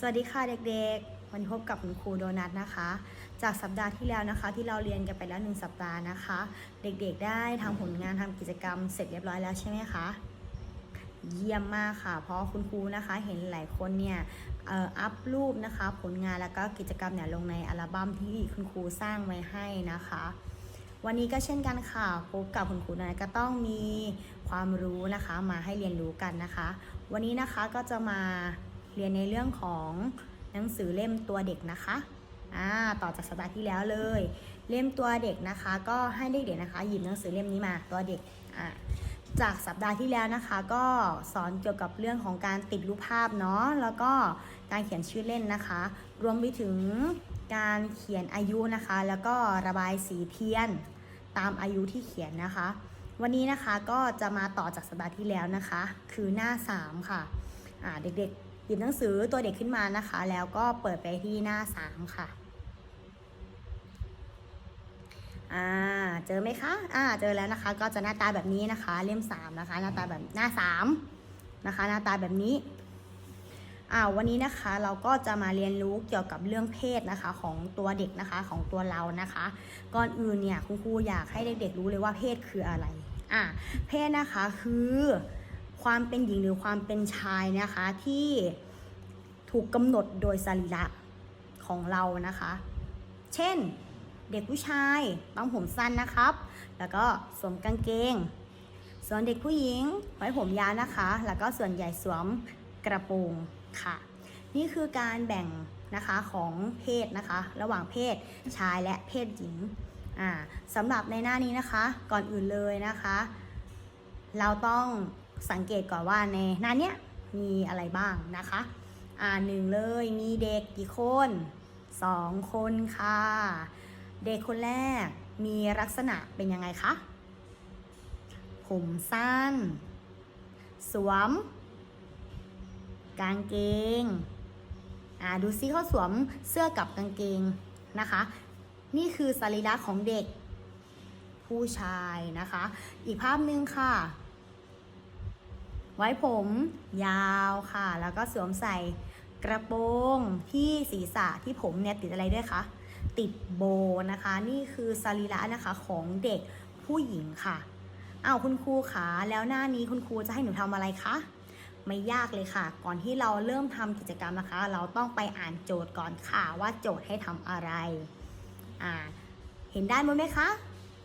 สวัสดีค่ะเด็กๆ วันนี้พบกับคุณครูโดนัทนะคะ จากสัปดาห์ที่แล้วนะคะ ที่เราเรียนกันไปแล้วหนึ่งสัปดาห์นะคะ เด็กๆได้ทำผลงานทำกิจกรรมเสร็จเรียบร้อยแล้วใช่ไหมคะเยี่ยมมากค่ะ เพราะคุณครูนะคะเห็นหลายคนเนี่ยอัพรูปนะคะ ผลงานแล้วก็กิจกรรมเนี่ยลงในอัลบั้มที่คุณครูสร้างไว้ให้นะคะ วันนี้ก็เช่นกันค่ะพบกับคุณครูนัทก็ต้องมีความรู้นะคะมาให้เรียนรู้กันนะคะ วันนี้นะคะก็จะมา เรียนในเรื่องของหนังสือเล่มตัวเด็กนะคะอ่าต่อจากสัปดาห์ที่แล้วเลย เล่มตัวเด็กนะคะ ก็ให้เด็กๆนะคะ หยิบหนังสือเล่มนี้มาตัวเด็กอ่าจากสัปดาห์ที่แล้วนะคะ ก็สอนเกี่ยวกับเรื่องของการติดรูปภาพเนาะแล้วก็การเขียนชื่อเล่นนะคะ รวมไปถึงการเขียนอายุนะคะ แล้วก็ระบายสีเทียนตามอายุที่เขียนนะคะ วันนี้นะคะก็จะมาต่อจากสัปดาห์ที่แล้วนะคะ คือหน้า 3 ค่ะเด็กๆ หยิบหนังสือตัวเด็กขึ้นมานะคะ แล้วก็เปิดไปที่หน้า 3 ค่ะอ่าเจอไหมคะอ่าเจอแล้วนะคะ ก็จะหน้าตาแบบนี้นะคะ เล่ม 3 นะคะ หน้าตาแบบหน้า 3 นะคะ หน้าตาแบบนี้อ่าวันนี้นะคะเราก็จะมาเรียนรู้เกี่ยวกับเรื่องเพศนะคะ ของตัวเด็กนะคะของตัวเรานะคะ ก่อนอื่นเนี่ยคุณครูอยากให้เด็กๆรู้เลยว่าเพศคืออะไรอะเพศนะคะคือ ความเป็นหญิงหรือความเป็นชายนะคะที่ถูกกำหนดโดยสรีระของเรานะคะ เช่นเด็กผู้ชายต้องผมสั้นนะครับ แล้วก็สวมกางเกง ส่วนเด็กผู้หญิงไว้ผมยาวนะคะ แล้วก็ส่วนใหญ่สวมกระโปรงค่ะ นี่คือการแบ่งนะคะของเพศนะคะ ระหว่างเพศชายและเพศหญิงอ่าสำหรับในหน้านี้นะคะ ก่อนอื่นเลยนะคะ เราต้อง สังเกตก่อนว่าในหน้าเนี้ยมีอะไรบ้างนะคะ อ่าหนึ่งเลยมีเด็กกี่คนสองคนค่ะ เด็กคนแรกมีลักษณะเป็นยังไงคะ ผมสั้น สวม กางเกง อ่าดูซิเขาสวมเสื้อกับกางเกงนะคะ นี่คือสรีระของเด็กผู้ชายนะคะ อีกภาพหนึ่งค่ะ ไว้ผมยาวค่ะ แล้วก็สวมใส่กระโปรงที่ศีรษะที่ผมเนี่ยติดอะไรด้วยคะติดโบนะคะ นี่คือสรีระนะคะของเด็กผู้หญิงค่ะอ้าวคุณครูคะแล้วหน้านี้คุณครูจะให้หนูทำอะไรคะไม่ยากเลยค่ะ ก่อนที่เราเริ่มทำกิจกรรมนะคะ เราต้องไปอ่านโจทย์ก่อนค่ะว่าโจทย์ให้ทำอะไรอ่าเห็นได้ไหมคะ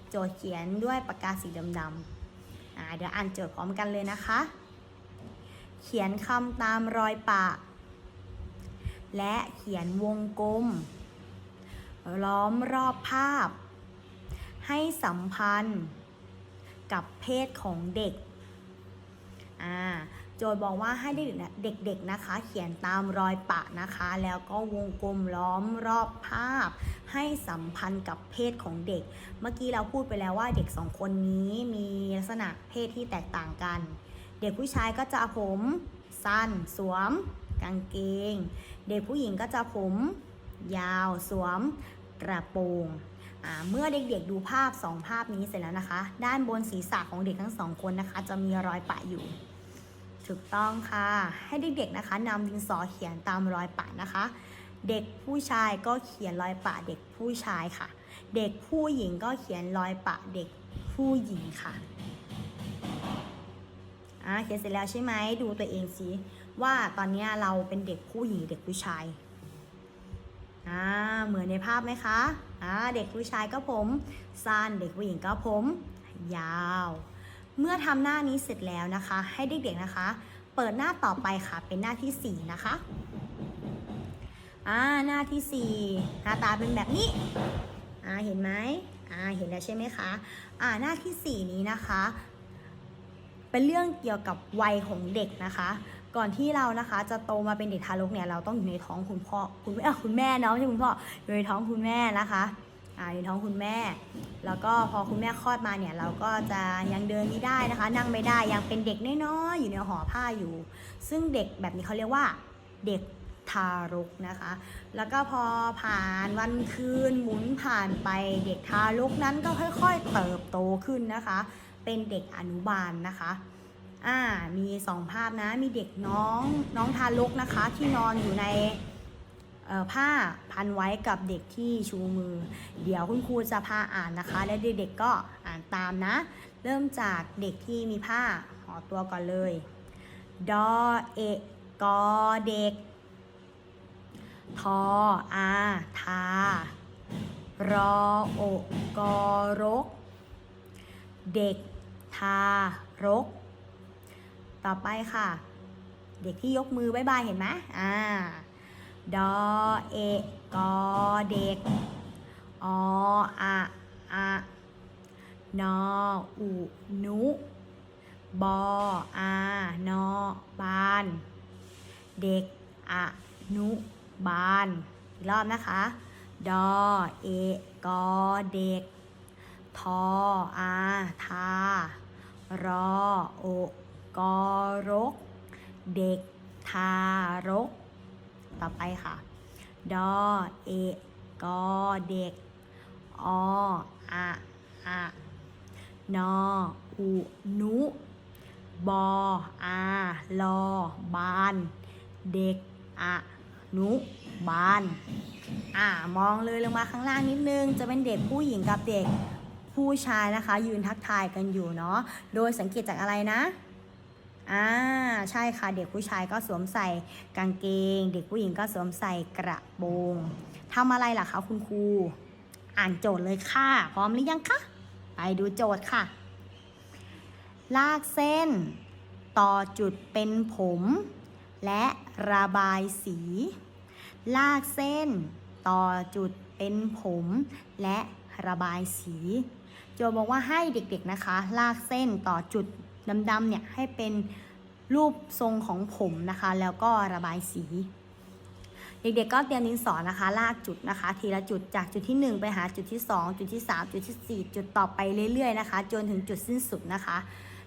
โจทย์เขียนด้วยปากกาสีดำๆอ่าเดี๋ยวอ่านโจทย์พร้อมกันเลยนะคะ เขียนคำตามรอยปะ และเขียนวงกลม ล้อมรอบภาพ ให้สัมพันธ์ กับเพศของเด็กอ่าโจทย์บอกว่าให้เด็กๆเนี่ยเด็กๆนะคะ เขียนตามรอยปะนะคะ แล้วก็วงกลมล้อมรอบภาพ ให้สัมพันธ์กับเพศของเด็ก เมื่อกี้เราพูดไปแล้วว่าเด็กสองคนนี้มีลักษณะเพศที่แตกต่างกัน เด็กผู้ชายก็จะผมสั้นสวม กางเกง เด็กผู้หญิงก็จะผม ยาวสวม กระโปรงอ่าเมื่อเด็กๆดูภาพสองภาพนี้เสร็จแล้วนะคะ ด้านบนศีรษะของเด็กทั้งสองคนนะคะ จะมีรอยปะอยู่ ถูกต้องค่ะ ให้เด็กๆนะคะนำดินสอเขียนตามรอยปะนะคะ เด็กผู้ชายก็เขียนรอยปะเด็กผู้ชายค่ะ เด็กผู้หญิงก็เขียนรอยปะเด็กผู้หญิงค่ะ เขียนเสร็จแล้วใช่ไหมดูตัวเองสิว่าตอนนี้เราเป็นเด็กผู้หญิงเด็กผู้ชายอ่าเหมือนในภาพไหมคะอ่าเด็กผู้ชายก็ผมสั้นเด็กผู้หญิงก็ผม ยาว เมื่อทำหน้านี้เสร็จแล้วนะคะ ให้เด็กๆนะคะ เปิดหน้าต่อไปค่ะเป็นหน้าที่ 4 นะคะอ่าหน้าที่ 4 หน้าตาเป็นแบบนี้อ่าเห็นไหมอ่าเห็นแล้วใช่ไหมคะอ่าหน้าที่ 4 นี้นะคะ เป็นเรื่องเกี่ยวกับวัยของเด็กนะคะ ก่อนที่เรานะคะ จะโตมาเป็นเด็กทารกเนี่ยเราต้องอยู่ในท้องคุณพ่อคุณแม่คุณแม่เนาะไม่ใช่คุณพ่ออยู่ในท้องคุณแม่นะคะอ่าอยู่ในท้องคุณแม่ แล้วก็พอคุณแม่คลอดมาเนี่ยเราก็จะยังเดินไม่ได้นะคะ นั่งไม่ได้ยังเป็นเด็กน้อยๆอยู่ในห่อผ้าอยู่ ซึ่งเด็กแบบนี้เขาเรียกว่าเด็กทารกนะคะ แล้วก็พอผ่านวันคืนหมุนผ่านไปเด็กทารกนั้นก็ค่อย ๆ เติบโตขึ้นนะคะ เป็นเด็กอนุบาลนะคะอ่ามีสองภาพนะ มีเด็กน้องน้องทารกนะคะ ที่นอนอยู่ในผ้าพันไว้กับเด็กที่ชูมือ เดี๋ยวคุณครูจะพาอ่านนะคะ และเด็กๆก็อ่านตามนะ เริ่มจากเด็กที่มีผ้าห่อตัวก่อนเลย ดอเอะกอเด็ก ทออาทารอโอกอรก เด็การก ต่อไปค่ะ เด็กที่ยกมือบายบายเห็นไหมอ่า ดอเอกอเด็ก ออะอะนออุนุ บออานอบาน เด็กอะนุบาลอีกรอบนะคะ ดอเอกอเด็ก ทออาทา รอโอกอรก เด็กทารก ต่อไปค่ะ ดอเอกอเด็ก ออะอะนออุนุบออาลอบาน เด็กอะนุบาลอ่ามองเลยลงมาข้างล่างนิดนึง จะเป็นเด็กผู้หญิงกับเด็ก ผู้ชายนะคะ ยืนทักทายกันอยู่เนาะโดยสังเกตจากอะไรนะอ่าใช่ค่ะเด็กผู้ชายก็สวมใส่กางเกง เด็กผู้หญิงก็สวมใส่กระโปรงทำอะไรล่ะคะคุณครูอ่านโจทย์เลยค่ะ พร้อมหรือยังคะไปดูโจทย์ค่ะ ลากเส้น ต่อจุดเป็นผม และระบายสี ลากเส้น ต่อจุดเป็นผม และ ระบายสี โจบอกว่าให้เด็กๆนะคะ ลากเส้นต่อจุดดำๆเนี่ยให้เป็นรูปทรงของผมนะคะ แล้วก็ระบายสี เด็กๆก็เตรียมดินสอนะคะ ลากจุดนะคะ ทีละจุดจากจุดที่ 1 ไปหาจุดที่ 2 จุดที่ 3 จุดทีสี่4 จุดต่อไปเรื่อยๆนะคะ จนถึงจุดสิ้นสุดนะคะ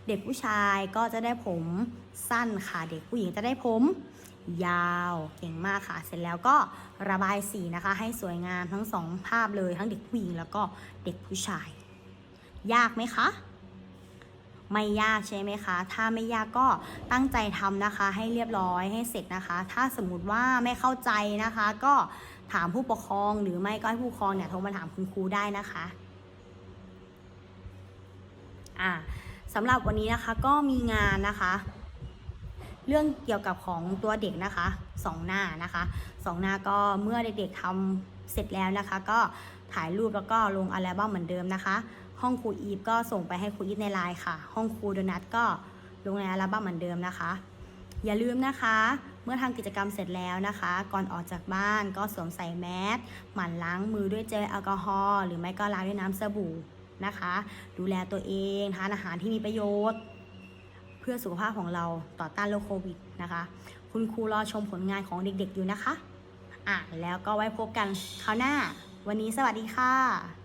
เด็กผู้ชายก็จะได้ผมสั้นค่ะ เด็กผู้หญิงจะได้ผม ยาวเก่งมากค่ะ เสร็จแล้วก็ระบายสีนะคะ ให้สวยงามทั้งสองภาพเลยทั้งเด็กผู้หญิงแล้วก็เด็กผู้ชาย ยากไหมคะไม่ยากใช่ไหมคะ ถ้าไม่ยากก็ตั้งใจทำนะคะ ให้เรียบร้อยให้เสร็จนะคะ ถ้าสมมติว่าไม่เข้าใจนะคะ ก็ถามผู้ปกครองหรือไม่ก็ให้ผู้ปกครองเนี่ยโทรมาถามคุณครูได้นะคะอ่าสำหรับวันนี้นะคะก็มีงานนะคะ เรื่องเกี่ยวกับของตัวเด็กนะคะสองหน้านะคะสองหน้าก็เมื่อเด็กๆทำเสร็จแล้วนะคะ ก็ถ่ายรูปแล้วก็ลงอัลบั้มเหมือนเดิมนะคะ ห้องครูอีฟก็ส่งไปให้ครูอีฟในไลน์ค่ะ ห้องครูโดนัทก็ลงในอัลบั้มเหมือนเดิมนะคะ อย่าลืมนะคะ เมื่อทำกิจกรรมเสร็จแล้วนะคะ ก่อนออกจากบ้านก็สวมใส่แมสหมั่นล้างมือด้วยเจลแอลกอฮอล์หรือไม่ก็ล้างด้วยน้ำสบู่นะคะ ดูแลตัวเองทานอาหารที่มีประโยชน์ พื่อสุขภาพของเราต่อต้านโรคโควิดนะคะ คุณครูรอชมผลงานของเด็กๆอยู่นะคะ อะแล้วก็ไว้พบกันคราวหน้า วันนี้สวัสดีค่ะ